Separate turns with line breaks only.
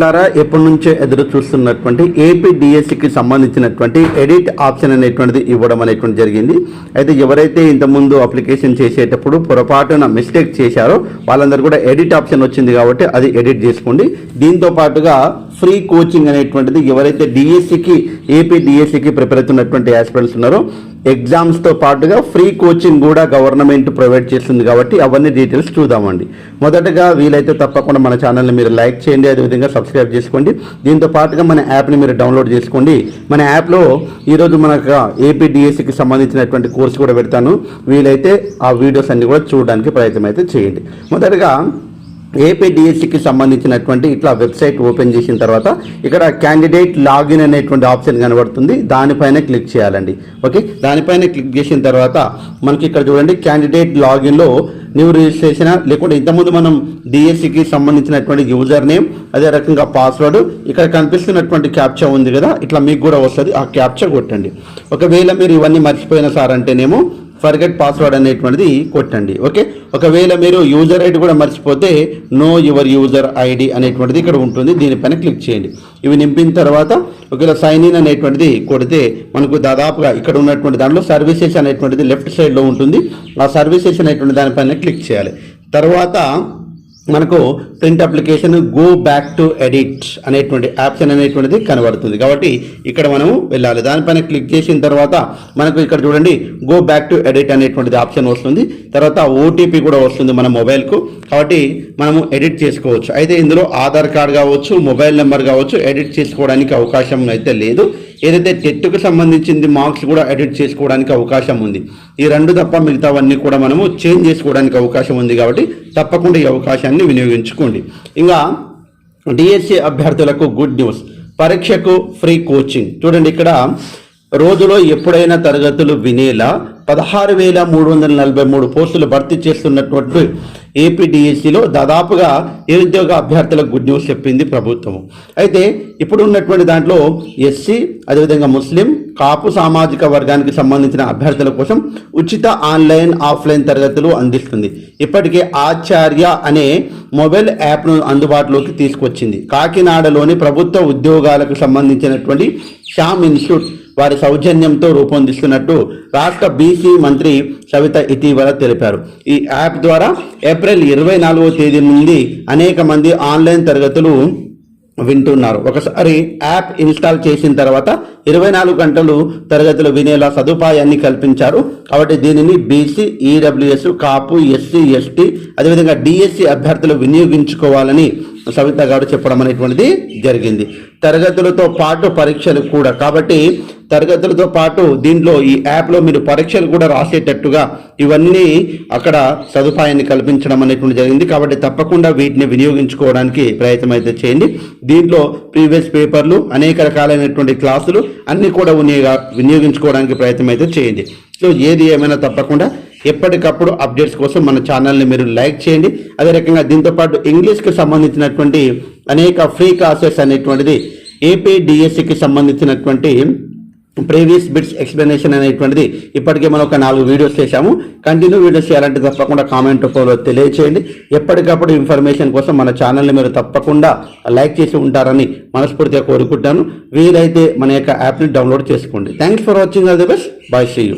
ద్వారా ఎప్పటి నుంచో ఎదురు చూస్తున్నటువంటి ఏపీ డిఎస్సికి సంబంధించినటువంటి ఎడిట్ ఆప్షన్ అనేటువంటిది ఇవ్వడం అనేటువంటి జరిగింది. అయితే ఎవరైతే ఇంతకుముందు అప్లికేషన్ చేసేటప్పుడు పొరపాటున మిస్టేక్ చేశారో వాళ్ళందరూ కూడా ఎడిట్ ఆప్షన్ వచ్చింది కాబట్టి అది ఎడిట్ చేసుకోండి. దీంతో పాటుగా ఫ్రీ కోచింగ్ అనేటువంటిది ఎవరైతే డిఎస్సికి ఏపీ డిఎస్సికి ప్రిపేర్ అవుతున్నటువంటి ఆస్పిరెంట్స్ ఉన్నారో ఎగ్జామ్స్తో పాటుగా ఫ్రీ కోచింగ్ కూడా గవర్నమెంట్ ప్రొవైడ్ చేస్తుంది కాబట్టి అవన్నీ డీటెయిల్స్ చూద్దామండి. మొదటగా వీలైతే తప్పకుండా మన ఛానల్ని మీరు లైక్ చేయండి అదేవిధంగా సబ్స్క్రైబ్ చేసుకోండి. దీంతో పాటుగా మన యాప్ని మీరు డౌన్లోడ్ చేసుకోండి. మన యాప్లో ఈరోజు మనకు ఏపీ డిఎస్సికి సంబంధించినటువంటి కోర్స్ కూడా పెడతాను. వీలైతే ఆ వీడియోస్ అన్ని కూడా చూడడానికి ప్రయత్నం అయితే చేయండి. మొదటగా ఏపీ డిఎస్సికి సంబంధించినటువంటి ఇట్లా వెబ్సైట్ ఓపెన్ చేసిన తర్వాత ఇక్కడ క్యాండిడేట్ లాగిన్ అనేటువంటి ఆప్షన్ కనబడుతుంది. దానిపైన క్లిక్ చేయాలండి. ఓకే? దానిపైన క్లిక్ చేసిన తర్వాత మనకి ఇక్కడ చూడండి క్యాండిడేట్ లాగిన్లో న్యూ రిజిస్ట్రేషన్ లేకుంటే ఇంతకుముందు మనం డిఎస్సికి సంబంధించినటువంటి యూజర్ నేమ్ అదే రకంగా పాస్వర్డ్ ఇక్కడ కనిపిస్తున్నటువంటి క్యాప్చా ఉంది కదా ఇట్లా మీకు కూడా వస్తుంది. ఆ క్యాప్చా కొట్టండి. ఒకవేళ మీరు ఇవన్నీ మర్చిపోయిన సార్ అంటేనేమో ఫర్గెట్ పాస్వర్డ్ అనేటువంటిది కొట్టండి ఓకే? ఒకవేళ మీరు యూజర్ ఐడి కూడా మర్చిపోతే నో యువర్ యూజర్ ఐడి అనేటువంటిది ఇక్కడ ఉంటుంది దీనిపైన క్లిక్ చేయండి. ఇవి నింపిన తర్వాత ఒకవేళ సైన్ ఇన్ అనేటువంటిది కొడితే మనకు దాదాపుగా ఇక్కడ ఉన్నటువంటి దాంట్లో సర్వీసెస్ అనేటువంటిది లెఫ్ట్ సైడ్లో ఉంటుంది. ఆ సర్వీసెస్ అనేటువంటి దానిపైన క్లిక్ చేయాలి. తర్వాత మనకు print application go back to edit అనేటువంటి ఆప్షన్ అనేటువంటిది కనబడుతుంది. కాబట్టి ఇక్కడ మనము వెళ్ళాలి. దానిపైన క్లిక్ చేసిన తర్వాత మనకు ఇక్కడ చూడండి గో బ్యాక్ టు ఎడిట్ అనేటువంటిది ఆప్షన్ వస్తుంది. తర్వాత ఓటీపీ కూడా వస్తుంది మన మొబైల్కు కాబట్టి మనము ఎడిట్ చేసుకోవచ్చు. అయితే ఇందులో ఆధార్ కార్డ్ కావచ్చు మొబైల్ నెంబర్ కావచ్చు ఎడిట్ చేసుకోవడానికి అవకాశం అయితే లేదు. ఏదైతే టెట్కు సంబంధించింది మార్క్స్ కూడా ఎడిట్ చేసుకోవడానికి అవకాశం ఉంది ఈ రెండు తప్ప మిగతావన్నీ కూడా మనము చేంజ్ చేసుకోవడానికి అవకాశం ఉంది కాబట్టి తప్పకుండా ఈ అవకాశాన్ని వినియోగించుకోండి. ఇంకా డిఎస్సి అభ్యర్థులకు గుడ్ న్యూస్. పరీక్షకు ఫ్రీ కోచింగ్. చూడండి ఇక్కడ రోజులో ఎప్పుడైనా తరగతులు వినేలా పదహారు వేల మూడు వందల నలభై మూడు పోస్టులు భర్తీ చేస్తున్నటువంటి ఏపీడిఎస్సిలో దాదాపుగా నిరుద్యోగ అభ్యర్థులకు గుడ్ న్యూస్ చెప్పింది ప్రభుత్వం. అయితే ఇప్పుడు ఉన్నటువంటి దాంట్లో ఎస్సీ అదేవిధంగా ముస్లిం కాపు సామాజిక వర్గానికి సంబంధించిన అభ్యర్థుల కోసం ఉచిత ఆన్లైన్ ఆఫ్లైన్ తరగతులు అందిస్తుంది. ఇప్పటికే ఆచార్య అనే మొబైల్ యాప్ను అందుబాటులోకి తీసుకొచ్చింది. కాకినాడలోని ప్రభుత్వ ఉద్యోగాలకు సంబంధించినటువంటి శ్యామ్ ఇన్స్టిట్యూట్ వారి సౌజన్యంతో రూపొందిస్తున్నట్టు రాష్ట్ర బీసీ మంత్రి సవిత ఇటీవల తెలిపారు. ఈ యాప్ ద్వారా ఏప్రిల్ ఇరవై నాలుగో తేదీ నుండి అనేక మంది ఆన్లైన్ తరగతులు వింటున్నారు. ఒకసారి యాప్ ఇన్స్టాల్ చేసిన తర్వాత ఇరవై నాలుగు గంటలు తరగతులు వినేలా సదుపాయాన్ని కల్పించారు. కాబట్టి దీనిని BC EWS Kapu SC ST అదేవిధంగా డిఎస్సి అభ్యర్థులు వినియోగించుకోవాలని సవిత గారు చెప్పడం అనేటువంటిది జరిగింది. తరగతులతో పాటు పరీక్షలు కూడా. కాబట్టి తరగతులతో పాటు దీంట్లో ఈ యాప్లో మీరు పరీక్షలు కూడా రాసేటట్టుగా ఇవన్నీ అక్కడ సదుపాయాన్ని కల్పించడం అనేటువంటి జరిగింది. కాబట్టి తప్పకుండా వీటిని వినియోగించుకోవడానికి ప్రయత్నం అయితే చేయండి. దీంట్లో ప్రీవియస్ పేపర్లు అనేక రకాలైనటువంటి క్లాసులు అన్నీ కూడా వినియోగించుకోవడానికి ప్రయత్నం అయితే చేయండి. సో ఏది ఏమైనా తప్పకుండా ఎప్పటికప్పుడు అప్డేట్స్ కోసం మన ఛానల్ని మీరు లైక్ చేయండి. అదే రకంగా దీంతో పాటు ఇంగ్లీష్కి సంబంధించినటువంటి అనేక ఫ్రీ క్లాసెస్ అనేటువంటిది ఏపీ డిఎస్సికి సంబంధించినటువంటి ప్రీవియస్ బిట్స్ ఎక్స్ప్లెనేషన్ అనేటువంటిది ఇప్పటికే మనం ఒక నాలుగు వీడియోస్ చేశాము. కంటిన్యూ వీడియోస్ చేయాలంటే తప్పకుండా కామెంట్ రూపంలో తెలియచేయండి. ఎప్పటికప్పుడు ఇన్ఫర్మేషన్ కోసం మన ఛానల్ని మీరు తప్పకుండా లైక్ చేసి ఉంటారని మనస్ఫూర్తిగా కోరుకుంటాను. వీలైతే మన యొక్క యాప్ని డౌన్లోడ్ చేసుకోండి. Thanks for watching. All the best. Bye see you.